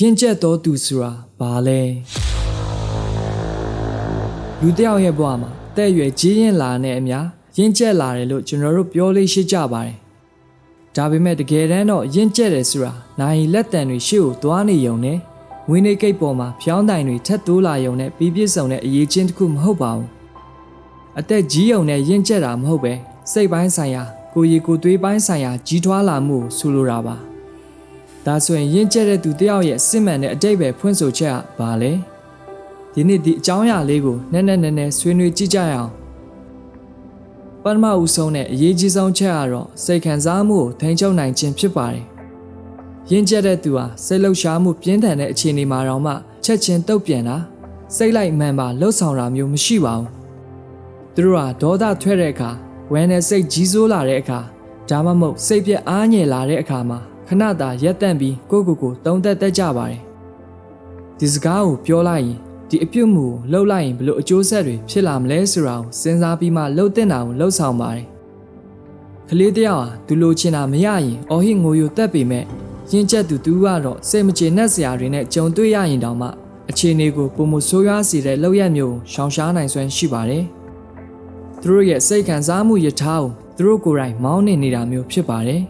ရင့်ကျက်တော်သူဆိုတာဘာလဲလူတစ်ယောက်ရဲ့ဘဝမှာအသက်အရွယ်ကြီးရင်လာတဲ့အများရင့်ကျက်လာတယ်လို့ကျွန်တော်တို့ပြောလေးရှိကြပါတယ်ဒါပေမဲ့တကယ်တမ်းတော့ရင့်ကျက်တယ်ဆိုတာနိုင်လက်တံတွေရှေ့ကိုသွားနေုံနဲ့ဝင်းနေကိတ်ပေါ်မှာဖျောင်းတိုင်တွေထက်တိုးလာုံနဲ့ပြီးပြည့်စုံတဲ့အရေးချင်းတစ်ခုမဟုတ်ပါဘူးအသက်ကြီးုံနဲ့ရင့်ကျက်တာမဟုတ်ပဲစိတ်ပိုင်းဆိုင်ရာကိုယ်ရည်ကိုယ်သွေးပိုင်းဆိုင်ရာကြီးထွားလာမှုကိုဆိုလိုတာပါ ဒါဆိုရင်ရင့်ကျက်တဲ့သူတယောက်ရဲ့စစ်မှန်တဲ့အတိတ်ပဲဖွင့်ဆိုချက်ကဘာလဲဒီနေ့ဒီအကြောင်းအရာလေးကိုနည်းနည်းနည်းနည်းဆွေးနွေးကြည့်ကြရအောင်ပထမဦးဆုံးနဲ့အရေးကြီးဆုံးချက်ကတော့စိတ်ခံစားမှုကိုထိန်းချုပ်နိုင်ခြင်းဖြစ်ပါတယ်ရင့်ကျက်တဲ့သူဟာစိတ်လှုပ်ရှားမှုပြင်းထန်တဲ့အခြေအနေမှာတော့မှချက်ချင်းတုတ်ပြန်တာစိတ်လိုက်မှန်ပါလှုပ်ဆောင်တာမျိုးမရှိပါဘူးသူတို့ဟာဒေါသထွက်တဲ့အခါဝမ်းနဲ့စိတ်ကြီးစိုးလာတဲ့အခါဒါမှမဟုတ်စိတ်ပြက်အားငယ်လာတဲ့အခါမှာ ခဏတာရက်တန့်ပြီးကိုယ့်ကိုယ်ကိုတုံးသက်တတ်ကြပါတယ်ဒီစကားကိုပြောလိုက်ရင်ဒီအပြုတ်မှုကိုလှုပ်လိုက်ရင်ဘလို့အကျိုးဆက်တွေဖြစ်လာမလဲဆိုတာကိုစဉ်းစားပြီးမှလှုပ်တင်တာကိုလှုပ်ဆောင်ပါတယ်ကလေးတယောက်ဟာသူလိုချင်တာမရရင်အော်ဟစ်ငိုယိုတက်ပေမဲ့ရင်ကျက်သူသူကတော့စိတ်မကျေနပ်စရာတွေနဲ့ကြုံတွေ့ရရင်တောင်မှအခြေအနေကိုပုံမဆိုးရွားစေတဲ့လောက်ရမျိုးကိုရှောင်ရှားနိုင်စွမ်းရှိပါတယ်သူတို့ရဲ့စိတ်ခံစားမှုယထာကိုသူတို့ကိုယ်တိုင်မောင်းနေနေတာမျိုးဖြစ်ပါတယ်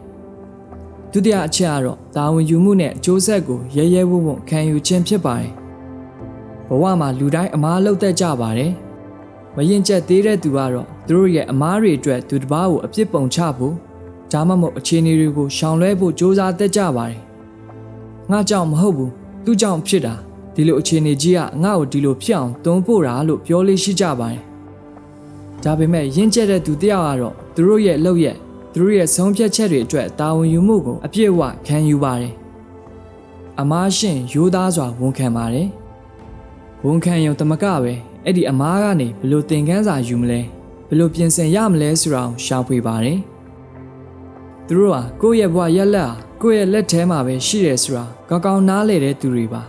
ဒုတိယအချက်ကတော့တာဝန်ယူမှုနဲ့အကျိုးဆက်ကိုရဲရဲဝံ့ဝံ့ခံယူခြင်းဖြစ်ပါတယ်။ဘဝမှာလူတိုင်းအမားလောက်တတ်ကြပါတယ်။မရင်ကျက်သေးတဲ့သူကတော့သူတို့ရဲ့အမားတွေအတွက်သူတစ်ပါးကိုအပြစ်ပုံချဖို့ဒါမှမဟုတ်အခြေအနေတွေကိုရှောင်လွှဲဖို့စ조사တတ်ကြပါတယ်။ငါကြောင့်မဟုတ်ဘူးသူကြောင့်ဖြစ်တာဒီလိုအခြေအနေကြီးကငါ့ကိုဒီလိုဖြစ်အောင်တွန်းပို့တာလို့ပြောလေးရှိကြပါတယ်။ဒါပေမဲ့ရင်ကျက်တဲ့သူတယောက်ကတော့သူတို့ရဲ့အလုပ်ရဲ့ သူတို့ရဲ့ဆုံးဖြတ်ချက်တွေအတွက်တာဝန်ယူမှုကိုအပြည့်အဝခံယူပါတယ်။အမားရှင်ရိုးသားစွာဝန်ခံပါတယ်။ဝန်ခံရုံတမကပဲအဲ့ဒီအမားကနေဘလို့သင်ခန်းစာယူမလဲဘလို့ပြင်ဆင်ရမလဲဆိုတာကိုရှာဖွေပါတယ်။သူတို့ဟာကိုယ့်ရဲ့ဘဝရက်လက်ဟာကိုယ့်ရဲ့လက်ထဲမှာပဲရှိတယ်ဆိုတာကောင်းကောင်းနားလည်တဲ့သူတွေပါ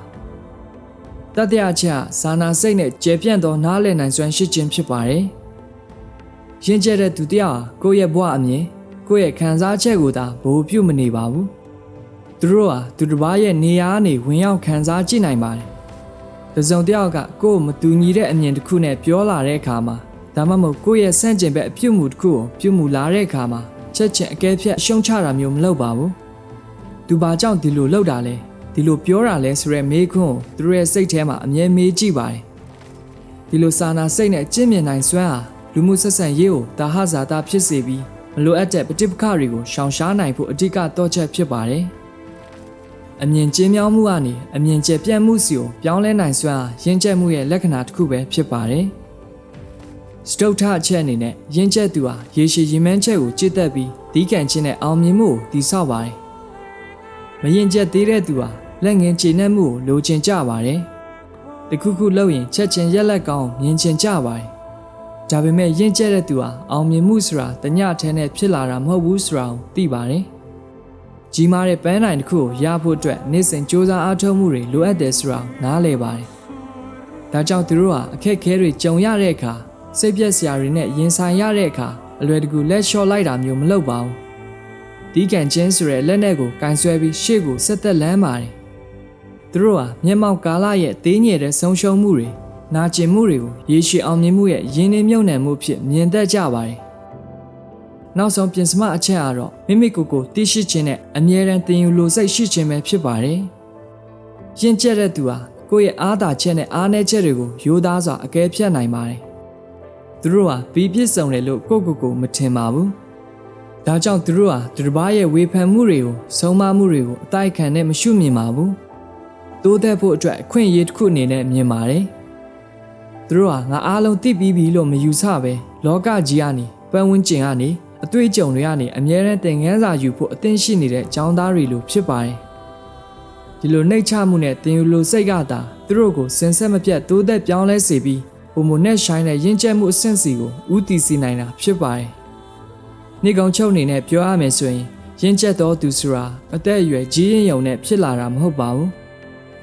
။တတိယချက်ကဇာနာစိတ်နဲ့ကျေပြန့်သောနားလည်နိုင်စွမ်းရှိခြင်းဖြစ်ပါတယ်။ရင့်ကျက်တဲ့သူတယောက်ဟာကိုယ့်ရဲ့ဘဝအမြင် ကိုယ့်ရဲ့ခံစားချက်ကိုသာဘိုးပြုတ်မနေပါဘူးသူတို့ဟာသူတစ်ပါးရဲ့နေရာကနေဝင်ရောက်ခံစားကြည့်နိုင်ပါတယ်တစုံတစ်ယောက်ကကိုယ့်ကိုမတူညီတဲ့အမြင်တစ်ခုနဲ့ပြောလာတဲ့အခါမှာဒါမှမဟုတ်ကိုယ့်ရဲ့ဆန့်ကျင်ဘက်အပြုတ်မှုတစ်ခုကိုပြုတ်မှုလာတဲ့အခါမှာချက်ချင်းအကဲဖြတ်ရှုံချတာမျိုးမလုပ်ပါဘူးသူဘာကြောင့်ဒီလိုလုပ်တာလဲဒီလိုပြောတာလဲဆိုရဲမေးခွန်းကိုသူတို့ရဲ့စိတ်ထဲမှာအမြဲမေးကြည့်ပါတယ်ဒီလိုစာနာစိတ်နဲ့ကျင့်မြင်နိုင်စွမ်းဟာလူမှုဆက်ဆံရေးကိုတာဟဇာတာဖြစ်စေပြီးမ လိုအပ်တဲ့ပဋိပက္ခတွေကိုရှောင်ရှားနိုင်ဖို့အဓိကတော့ချက်ဖြစ်ပါတယ်။အမြင်ကျဉ်းမြောင်းမှုကနေအမြင်ကျယ်ပြန့်မှုစီကိုပြောင်းလဲနိုင်စွမ်းရင့်ကျက်မှုရဲ့လက္ခဏာတစ်ခုပဲဖြစ်ပါတယ်။စတုထအချက်အနေနဲ့ရင့်ကျက်သူဟာရေရှည်ရင်မှန်းချက်ကိုကြည့်သက်ပြီးဒီကံချင်းနဲ့အောင်မြင်မှုကိုတည်ဆောက်ပါတယ်။မရင်ကျက်သေးတဲ့သူဟာလက်ငင်းခြေနှက်မှုကိုလိုချင်ကြပါတယ်။တခုခုလုပ်ရင်ချက်ချင်းရက်လက်ကောင်းမြင်ချင်ကြပါတယ်။ ဒါပေမဲ့ရင့်ကျက်တဲ့သူဟာအောင်မြင်မှုဆိုတာတညထဲနဲ့ဖြစ်လာတာမဟုတ်ဘူးဆိုတာကိုသိပါတယ်။ကြီးမားတဲ့ပန်းနိုင်တစ်ခုကိုရဖို့အတွက်နေ့စဉ်စ조사အားထုတ်မှုတွေလိုအပ်တယ်ဆိုတာကိုနားလည်ပါတယ်။ဒါကြောင့်သူတို့ဟာအခက်အခဲတွေကြုံရတဲ့အခါစိတ်ပြက်စရာတွေနဲ့ရင်ဆိုင်ရတဲ့အခါအလွယ်တကူလက်လျှော့လိုက်တာမျိုးမလုပ်ပါဘူး။ဒီကန်ချင်းဆိုတဲ့လက်နက်ကိုကင်ဆွဲပြီးရှေ့ကိုဆက်သက်လမ်းပါတယ်။သူတို့ဟာမျက်မှောက်ကာလရဲ့သေးငယ်တဲ့ဆုံးရှုံးမှုတွေ နာကျင်မှုတွေကိုရေရှည်အောင်မြင်မှုရဲ့ရင်းနှီးမြုပ်နှံမှုဖြစ်မြင်တတ်ကြပါတယ်။နောက်ဆုံးပြင်စမအချက်ကတော့မိမိကိုယ်ကိုသိရှိခြင်းနဲ့အမြဲတမ်းသင်ယူလိုစိတ်ရှိခြင်းပဲဖြစ်ပါတယ်။ယဉ်ကျက်တဲ့သူဟာကိုယ့်ရဲ့အားသာချက်နဲ့အားနည်းချက်တွေကိုရိုးသားစွာအကဲဖြတ်နိုင်ပါတယ်။သူတို့ဟာပြီးပြည့်စုံတယ်လို့ကိုယ့်ကိုယ်ကိုမထင်ပါဘူး။ဒါကြောင့်သူတို့ဟာသူတစ်ပါးရဲ့ဝေဖန်မှုတွေကိုဆုံးမမှုတွေကိုအတိုက်ခံနဲ့မရှုမြင်ပါဘူး။တိုးတက်ဖို့အတွက်အခွင့်အရေးတစ်ခုအနေနဲ့မြင်ပါတယ်။ သူတို့ဟာငါအားလုံးသိပြီးပြီလို့မယူဆပဲလောကကြီးကနေပတ်ဝန်းကျင်ကနေအတွေ့အကြုံတွေကနေအမြဲတမ်းသင်ခန်းစာယူဖို့အသင့်ရှိနေတဲ့ចောင်းသားတွေလိုဖြစ်ပါတယ်ဒီလိုနှိတ်ချမှုနဲ့သင်ယူလိုစိတ်ကသာသူတို့ကိုစင်ဆက်မပြတ်တိုးသက်ပြောင်းလဲစေပြီးပုံမနဲ့ရှိုင်းတဲ့ရင့်ကျက်မှုအဆင့်စီကိုဥတီစီနိုင်တာဖြစ်ပါတယ်နေကောင်ချုပ်အနေနဲ့ပြောရမယ်ဆိုရင်ရင့်ကျက်တော်သူဆိုတာအသက်အရွယ်ကြီးရင်ယုံနဲ့ဖြစ်လာတာမဟုတ်ပါဘူး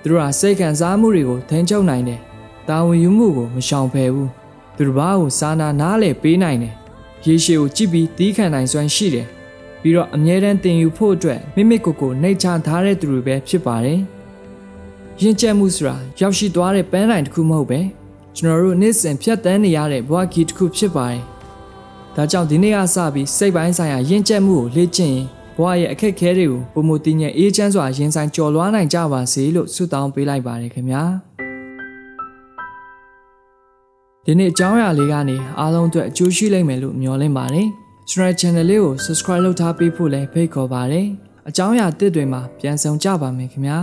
သူတို့ဟာစိတ်ခံစားမှုတွေကိုထိန်းချုပ်နိုင်တယ် တာဝန်ယူမှုကိုမရှောင်ဖယ်ဘူးသူတစ်ပါးကိုစာနာနားလေပေးနိုင်တယ်ရေရှည်ကိုကြည့်ပြီးတီးခံနိုင်စွမ်းရှိတယ်ပြီးတော့အမြဲတမ်းတင်ယူဖို့အတွက်မိမိကိုယ်ကိုနှိတ်ချထားတဲ့သူတွေပဲဖြစ်ပါတယ်ယဉ်ကျေးမှုဆိုတာရောက်ရှိသွားတဲ့ပန်းတိုင်တစ်ခုမဟုတ်ပဲကျွန်တော်တို့နေ့စဉ်ဖြတ်သန်းနေရတဲ့ဘဝဂီတစ်ခုဖြစ်ပါတယ်ဒါကြောင့်ဒီနေ့ကစပြီးစိတ်ပိုင်းဆိုင်ရာယဉ်ကျေးမှုကိုလေ့ကျင့်ရင်ဘဝရဲ့အခက်အခဲတွေကိုပုံမတည်ငြိမ်အေးချမ်းစွာရင်ဆိုင်ကျော်လွှားနိုင်ကြပါစေလို့ဆုတောင်းပေးလိုက်ပါတယ်ခင်ဗျာ ဒီနေ့အကြောင်းအရာလေးကနေအားလုံးအတွက်အကျိုးရှိလိမ့်မယ်လို့မျှော်လင့်ပါတယ်ကျွန်တော် channel လေးကို subscribe လုပ်ထားပေးဖို့လည်းဖိတ်ခေါ်ပါတယ်အကြောင်းအရာတစ်တွေမှာပြန်ဆောင်ကြပါမယ်ခင်ဗျာ